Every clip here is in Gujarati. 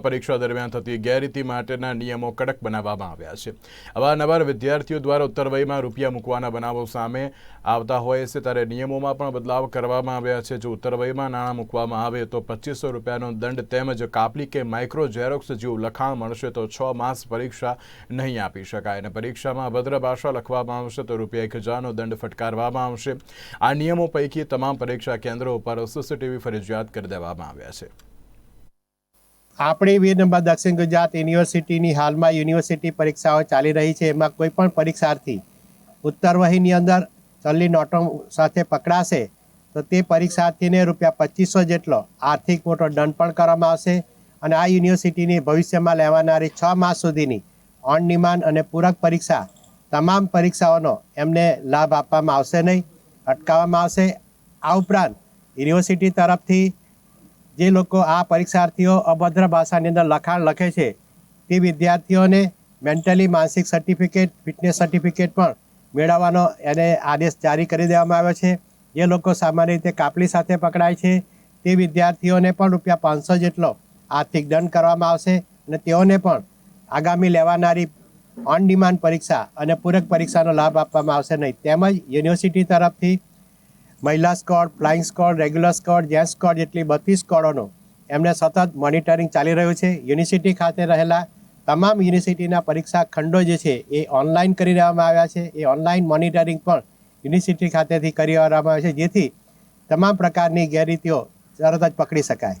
પરીક્ષા દરમિયાન થતી ગેરરીતિ માટેના નિયમો કડક બનાવવામાં આવ્યા છે. અવારનવાર વિદ્યાર્થીઓ દ્વારા ઉત્તરવયમાં રૂપિયા મૂકવાના બનાવો સામે આવતા હોય છે, ત્યારે નિયમોમાં પણ બદલાવ કરવામાં આવ્યા છે. જો ઉત્તરવયમાં નાણાં મૂકવામાં આવે તો પચીસો રૂપિયાનો દંડ તેમજ કાપલી કે માઇક્રો ઝેરોક્સ જેવું લખાણ મળશે તો છ માસ પરીક્ષા નહીં આપી શકાય. અને પરીક્ષામાં અભદ્ર ભાષા લખવામાં આવશે તો રૂપિયા એક હજારનો દંડ ફટકારવામાં આવશે. આ નિયમો પૈકી તમામ પરીક્ષા કેન્દ્રો ઉપર સીસીટીવી ફરજિયાત કરી દેવામાં આવ્યા છે. આપણી વીર નંબર દક્ષિણ ગુજરાત યુનિવર્સિટીની હાલમાં યુનિવર્સિટી પરીક્ષાઓ ચાલી રહી છે. એમાં કોઈ પણ પરીક્ષાર્થી ઉત્તર વહીની અંદર ચલની નોટો સાથે પકડાશે તો તે પરીક્ષાર્થીને રૂપિયા પચીસો જેટલો આર્થિક મોટો દંડ પણ કરવામાં આવશે અને આ યુનિવર્સિટીની ભવિષ્યમાં લેવાનારી છ માસ સુધીની ઓન ડિમાન્ડ અને પૂરક પરીક્ષા તમામ પરીક્ષાઓનો એમને લાભ આપવામાં આવશે નહીં, અટકાવવામાં આવશે. આ ઉપરાંત યુનિવર્સિટી તરફથી જે લોકો આ પરીક્ષાર્થીઓ અભદ્ર ભાષાની અંદર લખાણ લખે છે, તે વિદ્યાર્થીઓને મેન્ટલી માનસિક સર્ટિફિકેટ ફિટનેસ સર્ટિફિકેટ પણ મેળવવાનો એને આદેશ જારી કરી દેવામાં આવ્યો છે. જે લોકો સામાન્ય રીતે કાપલી સાથે પકડાય છે, તે વિદ્યાર્થીઓને પણ રૂપિયા પાંચસો જેટલો આર્થિક દંડ કરવામાં આવશે અને તેઓને પણ આગામી લેવાનારી ઓન ડિમાન્ડ પરીક્ષા અને પૂરક પરીક્ષાનો લાભ આપવામાં આવશે નહીં. તેમજ યુનિવર્સિટી તરફથી મહિલા squad flying squad regular squad gent squad જેટલી બત્રીસ સ્કોડોનો એમને સતત મોનિટરિંગ ચાલી રહ્યું છે. યુનિવર્સિટી ખાતે રહેલા તમામ યુનિવર્સિટીના પરીક્ષા ખંડો જે છે એ ઓનલાઈન કરી દેવામાં આવ્યા છે. એ ઓનલાઈન મોનિટરિંગ પણ યુનિવર્સિટી ખાતેથી કરી દેવામાં આવે છે. જેથી તમામ પ્રકારની ગેરરીતિઓ તરત જ પકડી શકાય.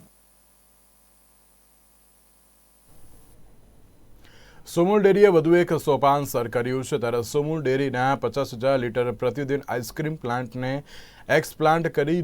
સુમુલ ડેરીએ વધુ એક સોપાન સર કર્યું છે. ત્યારે સુમુલ ડેરીના પચાસ હજાર લીટર પ્રતિદિન આઈસ્ક્રીમ પ્લાન્ટને એક્સપ્લાન્ટ કરી